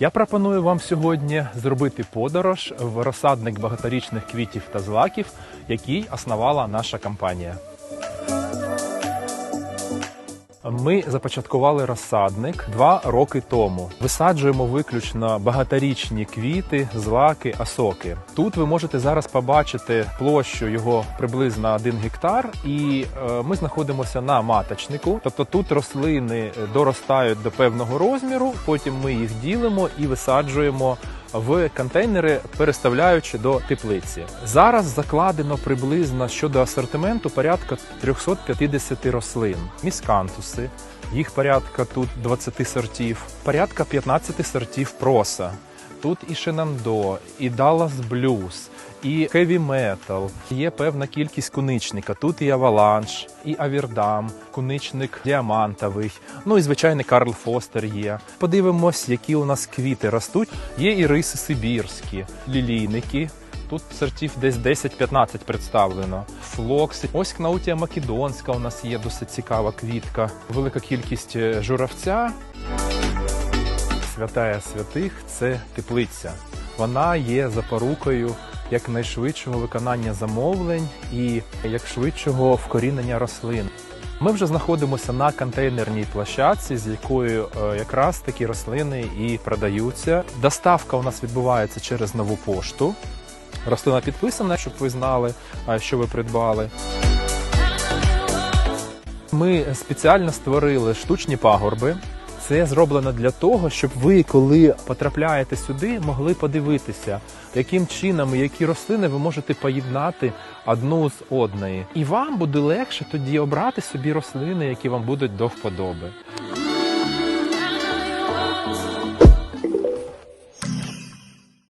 Я пропоную вам сьогодні зробити подорож в розсадник багаторічних квітів та злаків, який основала наша компанія. Ми започаткували розсадник два роки тому. Висаджуємо виключно багаторічні квіти, злаки, осоки. Тут ви можете зараз побачити площу його приблизно 1 гектар, і е, ми знаходимося на маточнику. Тобто тут рослини доростають до певного розміру, потім ми їх ділимо і висаджуємо в контейнери, переставляючи до теплиці. Зараз закладено приблизно щодо асортименту порядка 350 рослин, міскантуси. Їх порядка тут 20 сортів, порядка 15 сортів проса. Тут і Шенандо, і Dallas Blues, і Heavy Metal. Є певна кількість куничника. Тут і Аваланш, і Авірдам, куничник діамантовий. Ну і звичайно, Карл Фостер є. Подивимось, які у нас квіти ростуть. Є і риси сибірські, лілійники. Тут сортів десь 10-15 представлено. Флокси. Ось кнаутія македонська у нас є досить цікава квітка. Велика кількість е, журавця. Святая святих це теплиця. Вона є запорукою якнайшвидшого виконання замовлень і якшвидшого вкорінення рослин. Ми вже знаходимося на контейнерній площадці, з якою е, якраз такі рослини і продаються. Доставка у нас відбувається через нову пошту. Рослина підписана, щоб ви знали, е, що ви придбали. Ми спеціально створили штучні пагорби. Це зроблено для того, щоб ви, коли потрапляєте сюди, могли подивитися, яким чином які рослини ви можете поєднати одну з одної. І вам буде легше тоді обрати собі рослини, які вам будуть до вподоби.